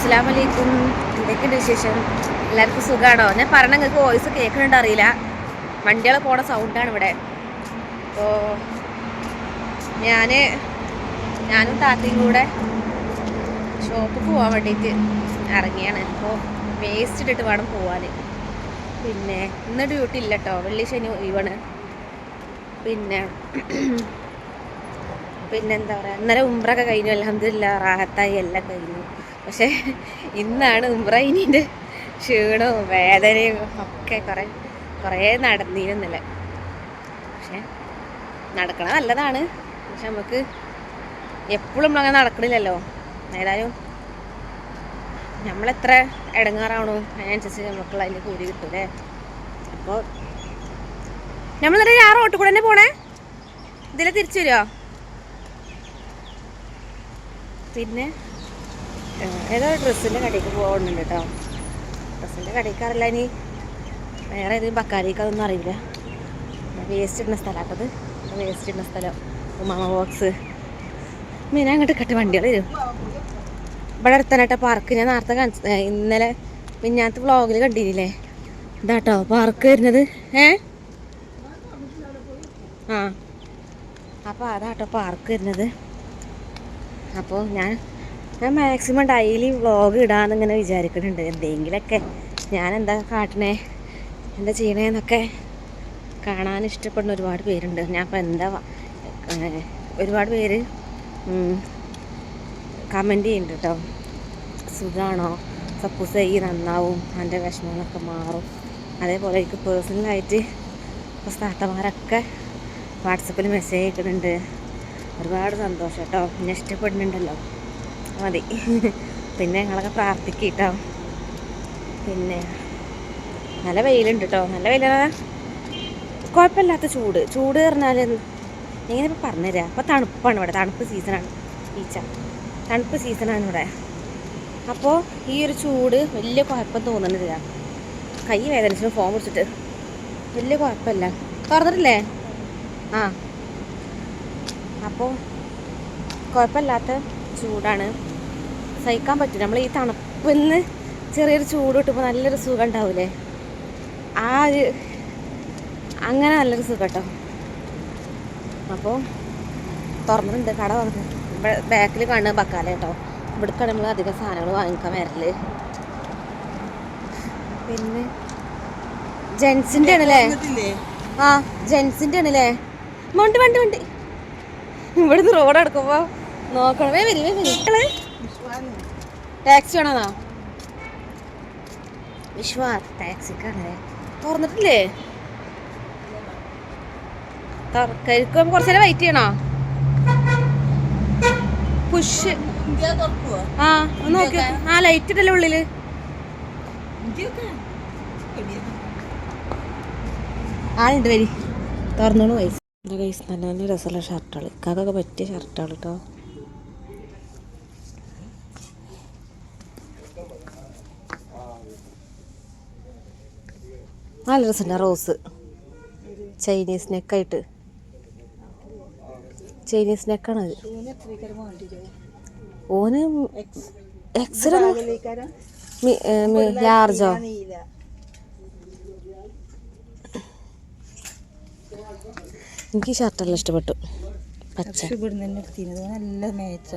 അസ്സാം വലൈക്കും എന്തൊക്കെയുണ്ട് വിശേഷം? എല്ലാവർക്കും സുഖമാണോ ഞാൻ പറഞ്ഞ നിങ്ങൾക്ക് വോയിസ് കേൾക്കുന്നുണ്ട് അറിയില്ല. വണ്ടികൾ പോണ സൗണ്ടാണ് ഇവിടെ. അപ്പോൾ ഞാൻ ഞാനും താത്തയും കൂടെ ഷോപ്പിൽ പോകാൻ വേണ്ടിയിട്ട് ഇറങ്ങിയാണ്. അപ്പോൾ വേസ്റ്റ് ഇട്ടിട്ട് വേണം പോവാൻ പിന്നെ ഇന്ന് ഡ്യൂട്ടി ഇല്ല കേട്ടോ വെള്ളി ശനി ഒഴിവാണ്. പിന്നെ പിന്നെന്താ പറയുക ഇന്നലെ ഉംറൊക്കെ കഴിഞ്ഞു. അലഹമില്ല റാഹത്തായി എല്ലാം കഴിഞ്ഞു. പക്ഷേ ഇന്നാണ് ഉമ്രൈനിന്റെ ക്ഷീണവും വേദനയും ഒക്കെ കുറേ കുറേ നടന്നിരുന്നില്ല. പക്ഷേ നടക്കണ നല്ലതാണ്. പക്ഷെ നമുക്ക് എപ്പോഴും നമ്മളങ്ങനെ നടക്കണില്ലല്ലോ. ഏതായാലും നമ്മളെത്ര ഇടങ്ങാറാണോ അതിനനുസരിച്ച് നമുക്കുള്ള അതിന്റെ കൂലി കിട്ടൂലേ? അപ്പോൾ നമ്മളെന്നിട്ട് ഞാൻ റോട്ടിൽ കൂടെ തന്നെ പോണേ? ഇതിലെ തിരിച്ചു വരുമോ പിന്നെ? ഏതോ ഡ്രസ്സിന്റെ കടയ്ക്ക് പോകുന്നുണ്ട് കേട്ടോ ഡ്രസ്സിന്റെ കടയ്ക്കാറില്ല ഇനി. വേറെ ഏതെങ്കിലും ബക്കാരിക്ക് അതൊന്നും അറിയില്ല. വേസ്റ്റ് ഇടുന്ന സ്ഥലമാട്ടത് വേസ്റ്റ് ഇടുന്ന സ്ഥലം. ഉമാമ ബോക്സ് മീന അങ്ങോട്ട് കെട്ടി വണ്ടികൾ വരും ഇവിടെ അടുത്തനാട്ട പാർക്ക് ഞാൻ നേരത്തെ കാണിച്ച ഇന്നലെ മിഞ്ഞാത്ത് വ്ളോഗിൽ കണ്ടിരുന്നില്ലേ ഇതാട്ടോ പാർക്ക് വരുന്നത്. ഏ? ആ. അപ്പോൾ അതാട്ടോ പാർക്ക് വരുന്നത്. അപ്പോൾ ഞാൻ ഞാൻ മാക്സിമം ഡെയിലി വ്ളോഗ് ഇടാന്ന് ഇങ്ങനെ വിചാരിക്കുന്നുണ്ട് എന്തെങ്കിലുമൊക്കെ ഞാൻ എന്താ കാട്ടണേ? എന്താ ചെയ്യണേന്നൊക്കെ കാണാൻ ഇഷ്ടപ്പെടുന്ന ഒരുപാട് പേരുണ്ട്. ഞാൻ ഇപ്പോൾ എന്താ ഒരുപാട് പേര് കമന്റ് ചെയ്യുന്നുണ്ട് കേട്ടോ സുഖമാണോ സപ്പോസ് ഈ നന്നാവും എന്റെ വിഷമങ്ങളൊക്കെ മാറും. അതേപോലെ എനിക്ക് പേഴ്സണലായിട്ട് ഇപ്പോൾ താത്തമാരൊക്കെ വാട്സപ്പിൽ മെസ്സേജ് അയക്കുന്നുണ്ട് ഒരുപാട് സന്തോഷം കേട്ടോ എന്നെ ഇഷ്ടപ്പെടുന്നുണ്ടല്ലോ. മതി. പിന്നെ ഞങ്ങളൊക്കെ പ്രാർത്ഥിക്കും കേട്ടോ പിന്നെ നല്ല വെയിലുണ്ട് കേട്ടോ നല്ല വെയിലാണ് കുഴപ്പമില്ലാത്ത ചൂട്. ചൂട് പറഞ്ഞാൽ എങ്ങനെ പറഞ്ഞുതരാം. അപ്പോൾ തണുപ്പാണ് ഇവിടെ. തണുപ്പ് സീസണാണ് ഈച്ച തണുപ്പ് സീസണാണ് ഇവിടെ. അപ്പോൾ ഈ ഒരു ചൂട് വലിയ കുഴപ്പം തോന്നുന്നില്ല കൈ വേദനിച്ചു ഫോൺ പിടിച്ചിട്ട്. വലിയ കുഴപ്പമില്ല. തുറന്നിട്ടില്ലേ? ആ. അപ്പോൾ കുഴപ്പമില്ലാത്ത ചൂടാണ്. സഹിക്കാൻ പറ്റും നമ്മൾ ഈ തണുപ്പെന്ന് ചെറിയൊരു ചൂട് കിട്ടുമ്പോൾ നല്ലൊരു സുഖം ഉണ്ടാവില്ലേ ആ ഒരു അങ്ങനെ നല്ലൊരു സുഖം കേട്ടോ അപ്പോൾ തുറന്നിട്ടുണ്ട്. കട തുറന്നിട്ടുണ്ട് ഇവിടെ ബാക്കിൽ കാണുക ബക്കാല കേട്ടോ. ഇവിടേക്കാണ് നമ്മൾ അധികം സാധനങ്ങൾ വാങ്ങിക്കാൻ വരൽ. പിന്നെ ജെൻസിന്റെ ആണല്ലേ ആ ജെൻസിന്റെ ആണല്ലേ വണ്ടി വണ്ടി വണ്ടി. ഇവിടുന്ന് റോഡ് എടുക്കുമ്പോൾ നോക്കണം. വരുമേ വരി. ടാക്സി വേണോ വിശ്വ ടാക്സിക്കാണല്ലേ തുറന്നിട്ടില്ലേ? തുറക്കരിക്കും കുറച്ചു നേരം വെയിറ്റ് ചെയ്യണോ? പുഷ് ആ ഒന്ന് നോക്കി. ആ ലൈറ്റ് ഇട്ടല്ലേ ഉള്ളിൽ. ആളുണ്ട് വരി. തുറന്നോളൂ വയസ്സ് നല്ല നല്ല രസമുള്ള ഷർട്ടുകൾ ഇക്കാക്കൊക്കെ പറ്റിയ ഷർട്ടുകൾ കേട്ടോ നല്ല രസമുണ്ട് റോസ്. ചൈനീസ് നെക്കായിട്ട് ചൈനീസ് നെക്കാണ് അത്. ഓന് എക്സ്റേ ലാർജോ? എനിക്ക് ഷർട്ടെല്ലാം ഇഷ്ടപ്പെട്ടു. പച്ച. ഇവിടുന്ന് തന്നെ എടുത്തിരുന്നത് നല്ല മേച്ച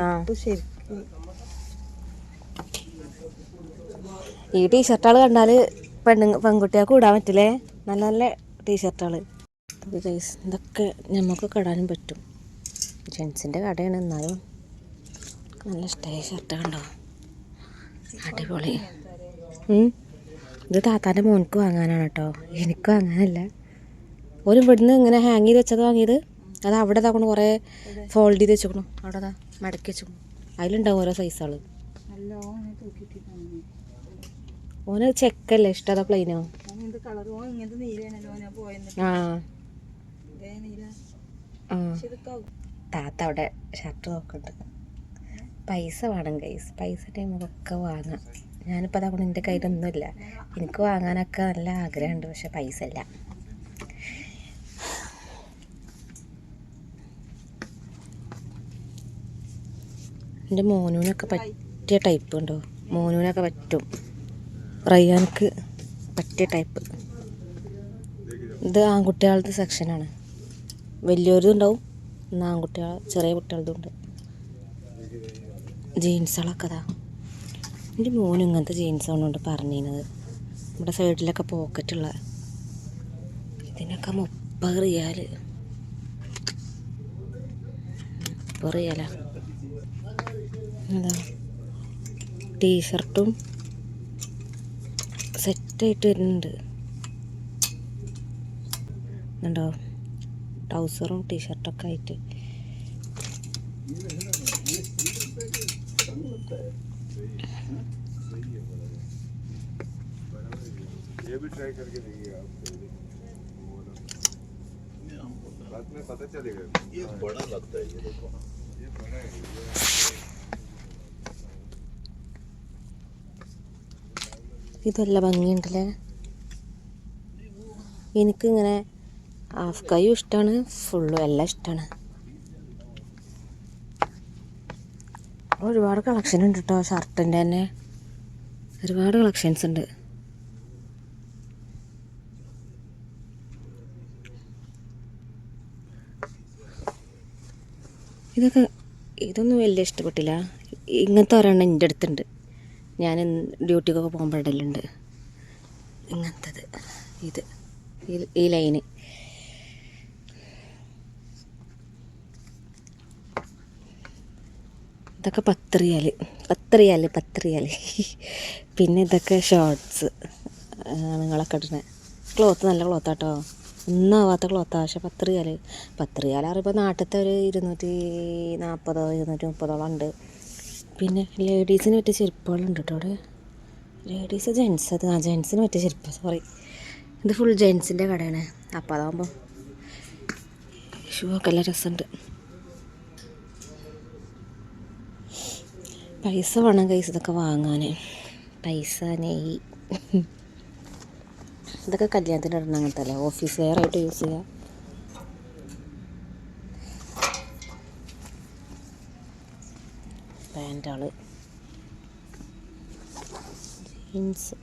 ആ. ശരിക്കും ഈ ടീഷർട്ടുകൾ കണ്ടാൽ പെണ്ണുങ്ങ പെൺകുട്ടികൾക്ക് ഇടാൻ പറ്റില്ലേ? നല്ല നല്ല ടീഷർട്ടുകൾ ഗൈസ് ഇതൊക്കെ നമുക്കൊക്കെ ഇടാനും പറ്റും. ജെൻസിന്റെ കടയാണ് എന്നാലും നല്ല ഇഷ്ടമായ ഷർട്ട് കണ്ടോ അടിപൊളി. ഇത് താത്താന്റെ മോൻക്ക് വാങ്ങാനാണ് കേട്ടോ. എനിക്ക് വാങ്ങാനല്ല ഒരു ഇവിടുന്ന് ഇങ്ങനെ ഹാങ് ചെയ്ത് വെച്ചത് വാങ്ങിയത്. അത് അവിടെ ഇതാക്കണം കുറേ ഫോൾഡ് ചെയ്ത് വെച്ചേക്കണു. അവിടെ മടക്കി വെച്ചു അതിലുണ്ടാവും ഓരോ സൈസുകൾ ഓന് ചെക്കല്ലേ? ഇഷ്ടം അതാ പ്ലെയിനോ ആ. താത്ത അവിടെ ഷർട്ട് നോക്കുന്നുണ്ട്. പൈസ വേണം കൈസ് പൈസ ടൈമൊക്കെ വാങ്ങാം. ഞാനിപ്പോൾ അതുകൊണ്ട് എന്റെ കയ്യിലൊന്നുമില്ല എനിക്ക് വാങ്ങാനൊക്കെ നല്ല ആഗ്രഹമുണ്ട് പക്ഷെ പൈസ ഇല്ല. എന്റെ മോനൂനൊക്കെ പറ്റി പറ്റിയ ടൈപ്പ് ഉണ്ടോ? മോനൂനൊക്കെ പറ്റും. റയ്യാനക്ക് പറ്റിയ ടൈപ്പ് ഇത് ആൺകുട്ടികളുടെ സെക്ഷനാണ് വലിയവരും ഉണ്ടാവും എന്നാൽ ആൺകുട്ടികൾ ചെറിയ കുട്ടികളുടെ ഉണ്ട്. ജീൻസുകളൊക്കെ അതാ എന്റെ മോനും ഇങ്ങനത്തെ ജീൻസാണ് കൊണ്ട് പറഞ്ഞിരുന്നത്. നമ്മുടെ സൈഡിലൊക്കെ പോക്കറ്റുള്ള ഇതിനൊക്കെ മുപ്പത് റിയാൽ മുപ്പത് റിയാലാ. എന്താ ടീഷർട്ടും സെറ്റായിട്ട് വരുന്നുണ്ട് ഉണ്ടോ ട്രൗസറും ടീഷർട്ടൊക്കെ ആയിട്ട് ये भी ट्राई करके देखिए आप बाद में पता चलेगा ये बड़ा लगता है ये देखो ये बड़ा है ഇതല്ല ഭംഗിയുണ്ടല്ലേ? എനിക്കിങ്ങനെ ഹാഫ് കൈയും ഇഷ്ടമാണ് ഫുള്ളും എല്ലാം ഇഷ്ടമാണ് ഒരുപാട് കളക്ഷൻ ഉണ്ട് കേട്ടോ ഷർട്ടിന്റെ തന്നെ. ഒരുപാട് കളക്ഷൻസ് ഉണ്ട്. ഇതൊക്കെ ഇതൊന്നും വലിയ ഇഷ്ടപ്പെട്ടില്ല. ഇങ്ങനത്തെ ഒരെണ്ണം എന്റെ അടുത്തുണ്ട്. ഞാൻ ഡ്യൂട്ടിക്കൊക്കെ പോകുമ്പോൾ ഇടലുണ്ട്. ഇങ്ങനത്തത്. ഇത്. ഈ- ലൈന്. ഇതൊക്കെ പത്രിയാൽ പത്രിയാൽ പത്രിയാൽ പിന്നെ ഇതൊക്കെ ഷോർട്സ് നിങ്ങളൊക്കെ ഇടണേ. ക്ലോത്ത് നല്ല ക്ലോത്താട്ടോ ഒന്നാവാത്ത ക്ലോത്താ പക്ഷെ പത്ത് റിയാൽ അറിയുമ്പോൾ നാട്ടിലത്തെ ഒരു ഇരുന്നൂറ്റി നാൽപ്പതോ ഇരുന്നൂറ്റി മുപ്പതോളം ഉണ്ട്. പിന്നെ ലേഡീസിന് പറ്റിയ ചെരുപ്പുകളുണ്ട് കേട്ടോ അവിടെ. ലേഡീസ് ജെൻസ് അത് ആ ജെൻസിന് പറ്റിയ ചെരുപ്പ് സോറി ഇത് ഫുൾ ജെൻസിന്റെ കടയാണ്. അപ്പോൾ അതാകുമ്പോൾ ഷൂ ഒക്കെ നല്ല രസമുണ്ട് പൈസ വേണം കൈസ് ഇതൊക്കെ വാങ്ങാൻ പൈസ നെയ് ഇതൊക്കെ കല്യാണത്തിന്റെ ഇടണം അങ്ങനത്തെ അല്ലേ? ഓഫീസ് വെയറായിട്ട് യൂസ് ചെയ്യുക പാന്റാണ് ജീൻസ്.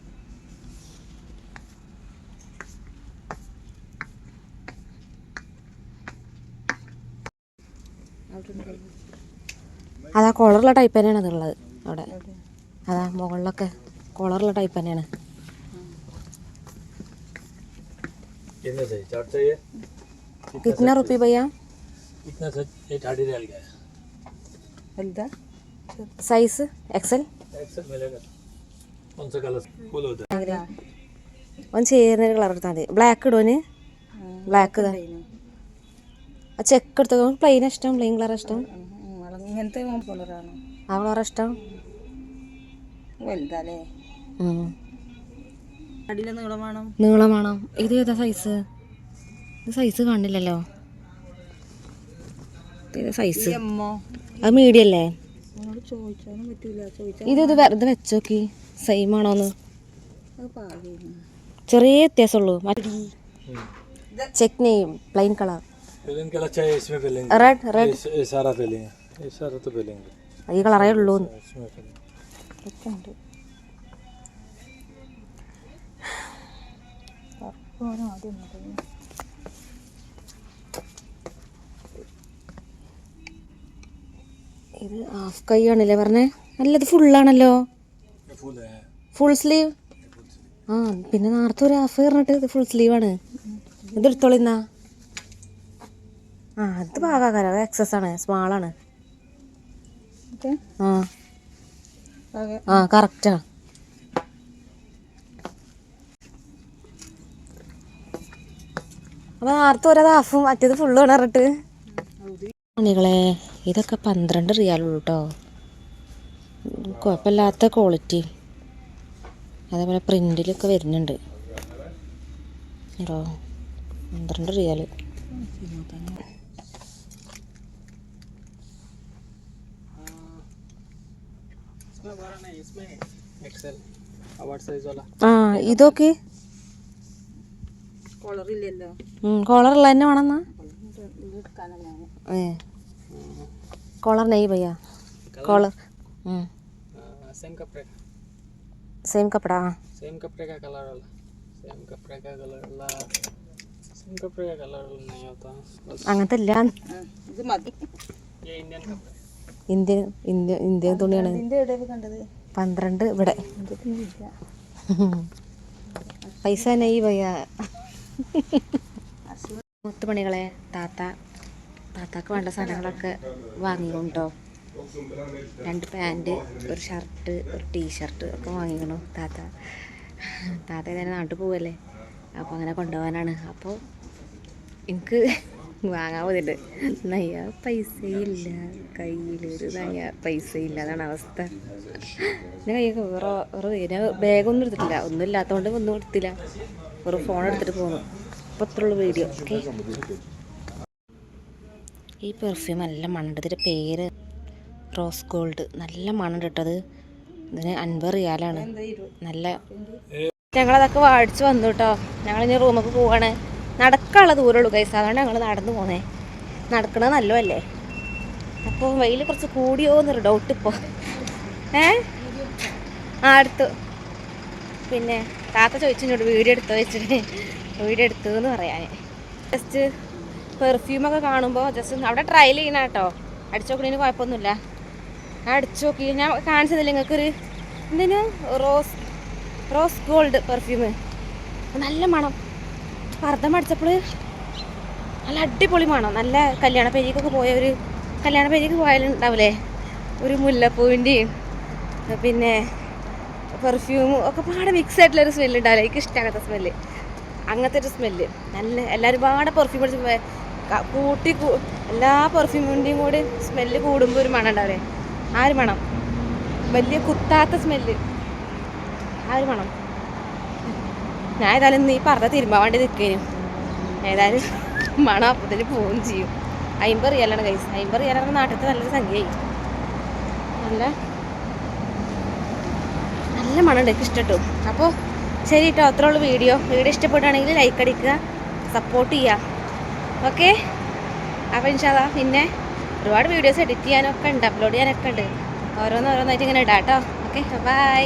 അതാ കോളറുള്ള ടൈപ്പ് തന്നെയാണ് അതുള്ളത് അവിടെ. അതാ മുകളിലൊക്കെ കോളറുള്ള ടൈപ്പ് തന്നെയാണ്. കിട്ടുന്ന റുപ്പി भैया इतना ये गया है വലുതാ സൈസ് എക്സൽ एक्सेल मिलेगा कौन सा कलर फुल होता है ഒന്ന് ചേരുന്ന കളർ എടുത്താൽ മതി ബ്ലാക്ക് ഇടുവന് ബ്ലാക്ക് ഇതാ ആ ചെക്ക് എടുത്തോ പ്ലെയിൻ ഇഷ്ടം പ്ലെയിൻ കളർ ഇഷ്ടം ഇങ്ങനത്തെ കളറാണ് ആ കളർ ഇഷ്ടം വലുതാല്ലേ ഉം. അടിയിലെ നീളം വേണം നീളം വേണം ഇത് ഏതാ സൈസ് ഇത് സൈസ് കാണില്ലല്ലോ ഇത് സൈസ് എമ്മോ അത് മീഡിയം അല്ലേ ഇത് വെറുതെ വെച്ചോക്കി. സെയിം ആണോന്ന് ചെറിയ വ്യത്യാസമുള്ളൂ. Check plain colour red red ഈ കളറേ ഉള്ളൂ ആദ്യം ഇത് ഹാഫ് കൈ ആണല്ലേ പറഞ്ഞേ? നല്ലത് ഫുള്ളാണല്ലോ ഫുൾ സ്ലീവ് ആ പിന്നെ നേരത്തെ ഒരു ഹാഫ് പറഞ്ഞിട്ട് ഇത് ഫുൾ സ്ലീവാണ് ഇത് എടുത്തോളിന്നാ ആ അത് പാകാക്കാല എക്സസ് ആണ്. സ്മാളാണ് ആ. ആ കറക്റ്റാണ് അപ്പോൾ നേരത്തെ ഒരു ഹാഫും മറ്റേത് ഫുള്ളും ആണ് പറഞ്ഞിട്ട്. മണികളെ ഇതൊക്കെ പന്ത്രണ്ട് റിയാലുള്ളൂ കേട്ടോ കുഴപ്പമില്ലാത്ത ക്വാളിറ്റി അതേപോലെ പ്രിന്റിലൊക്കെ വരുന്നുണ്ട്. കേട്ടോ പന്ത്രണ്ട് റിയാൽ ആ ഇതൊക്കെ? കോളറില്ല കോളറുള്ള തന്നെ വേണമെന്നാ ഇത് എടുക്കാനല്ല ഏ കോളർ നെയ് ഭയ്യ കോളർ ഉം. सेम कपड़े का സെയിം കപ്പടാ सेम कपड़े का कलर वाला सेम कपड़े का कलर वाला सेम कपड़े का कलर वाला नहीं होता बस അങ്ങനത്തെ ഇല്ല ആ, ഇത് മതി ये इंडियन कपड़े ഇന്ത്യൻ ഇന്ത്യ ഇന്ത്യൻ തുണിയാണ് ഇതിൻ്റെ എവിടെയാണ് കണ്ടത് പന്ത്രണ്ട് ഇവിടെ ഇതൊക്കെ ഇല്ല പൈസ തന്നെ ഈ വയ്യ മുത്തുമണികളെ താത്ത താത്താക്ക് വേണ്ട സാധനങ്ങളൊക്കെ വാങ്ങിക്കൊണ്ടോ രണ്ട് പാന്റ് ഒരു ഷർട്ട് ഒരു ടീഷർട്ട് ഒക്കെ വാങ്ങിക്കണു താത്ത. താത്ത തന്നെ നാട്ടിൽ പോവല്ലേ? അപ്പോൾ അങ്ങനെ കൊണ്ടുപോകാനാണ്. അപ്പോൾ എനിക്ക് വാങ്ങാൻ പോയിട്ട് നയ്യ പൈസയില്ല. കയ്യിലൊരു നയ്യ പൈസയില്ല എന്നാണ് അവസ്ഥ. എന്റെ കയ്യൊക്കെ വേറെ വേറെ ഞാൻ ബാഗൊന്നും എടുത്തിട്ടില്ല. ഒന്നും ഇല്ലാത്തതുകൊണ്ട് ഒന്നും എടുത്തില്ല. ഒരു ഫോൺ എടുത്തിട്ട് പോകുന്നു അപ്പോൾ അത്രയുള്ളൂ വീഡിയോ. ഓക്കെ ഈ പെർഫ്യൂം നല്ല മണമുണ്ട്. ഇതിന്റെ പേര് റോസ് ഗോൾഡ് നല്ല മണമുണ്ട് കേട്ടത് ഇതിന് അൻപത് റിയാലാണ്. നല്ല ഞങ്ങളതൊക്കെ വാടിച്ച് വന്നു കേട്ടോ. ഞങ്ങളിനി റൂമൊക്കെ പോവാണ്. നടക്കാനുള്ള ദൂരമുള്ളൂ കൈസ അതുകൊണ്ട് ഞങ്ങൾ നടന്നു പോന്നേ. നടക്കണത് നല്ലതല്ലേ? അപ്പോൾ വെയിൽ കുറച്ച് കൂടിയോ എന്നൊരു ഡൗട്ട് ഇപ്പോൾ ഏ? ആ എടുത്തു. പിന്നെ താത്ത ചോദിച്ചോട് വീഡിയോ എടുത്തോ വെച്ചിട്ട് വീഡിയോ എടുത്തു എന്ന് പറയാൻ ജസ്റ്റ് പെർഫ്യൂമൊക്കെ കാണുമ്പോൾ ജസ്റ്റ് അവിടെ ട്രയൽ ചെയ്യണം കേട്ടോ. അടിച്ചു നോക്കണതിന് കുഴപ്പമൊന്നുമില്ല. ഞാൻ അടിച്ചു നോക്കി. ഞാൻ കാണിച്ചതില്ല നിങ്ങൾക്കൊരു എന്തിനു? റോസ് റോസ് ഗോൾഡ് പെർഫ്യൂമ് നല്ല മണം. പർദ്ദം അടിച്ചപ്പോൾ നല്ല അടിപൊളി മണം. നല്ല കല്യാണ പേരിക്കൊക്കെ പോയ ഒരു കല്യാണ പേരിക്ക് പോയാലുണ്ടാവില്ലേ ഒരു മുല്ലപ്പൂവിന്റെയും പിന്നെ പെർഫ്യൂമും ഒക്കെ പാടെ മിക്സ് ആയിട്ടുള്ള ഒരു സ്മെല്ല് ഉണ്ടാവില്ല എനിക്ക് ഇഷ്ടമാകാത്ത സ്മെല്ല് അങ്ങനത്തെ ഒരു സ്മെല്ല് നല്ല എല്ലാവരും പാടെ പെർഫ്യൂം അടിച്ച് കൂട്ടി എല്ലാ പെർഫ്യൂമിന്റെയും കൂടി സ്മെല്ല് കൂടുമ്പോൾ ഒരു മണം ഉണ്ടാവില്ലേ ആ ഒരു മണം. വലിയ കുത്താത്ത സ്മെല്ല് ആ ഒരു മണം. ഞാൻ ഏതായാലും നീ പറഞ്ഞ തിരുമ്പാൻ വേണ്ടി നിൽക്കേനും ഏതായാലും മണം അപ്പത്തിൽ പോവുകയും ചെയ്യും. അമ്പത് റിയാലാണ് കൈസ് അയിമ്പത് റിയാലാണ് നാട്ടിലത്തെ നല്ലൊരു സംഖ്യയായി. നല്ല നല്ല മണമുണ്ട് എനിക്ക് ഇഷ്ടപ്പെട്ടു. അപ്പോൾ ശരി കേട്ടോ അത്രേ ഉള്ളൂ വീഡിയോ. വീഡിയോ ഇഷ്ടപ്പെട്ടാണെങ്കിൽ ലൈക്ക് അടിക്കുക സപ്പോർട്ട് ചെയ്യുക. ഓക്കെ? അപ്പോൾ ഇൻഷാല്ലാ പിന്നെ ഒരുപാട് വീഡിയോസ് എഡിറ്റ് ചെയ്യാനൊക്കെ ഉണ്ട് അപ്ലോഡ് ചെയ്യാനൊക്കെ ഉണ്ട്. ഓരോന്നോരോന്നായിട്ട് ഇങ്ങനെ ഇടാം കേട്ടോ ഓക്കെ ബൈ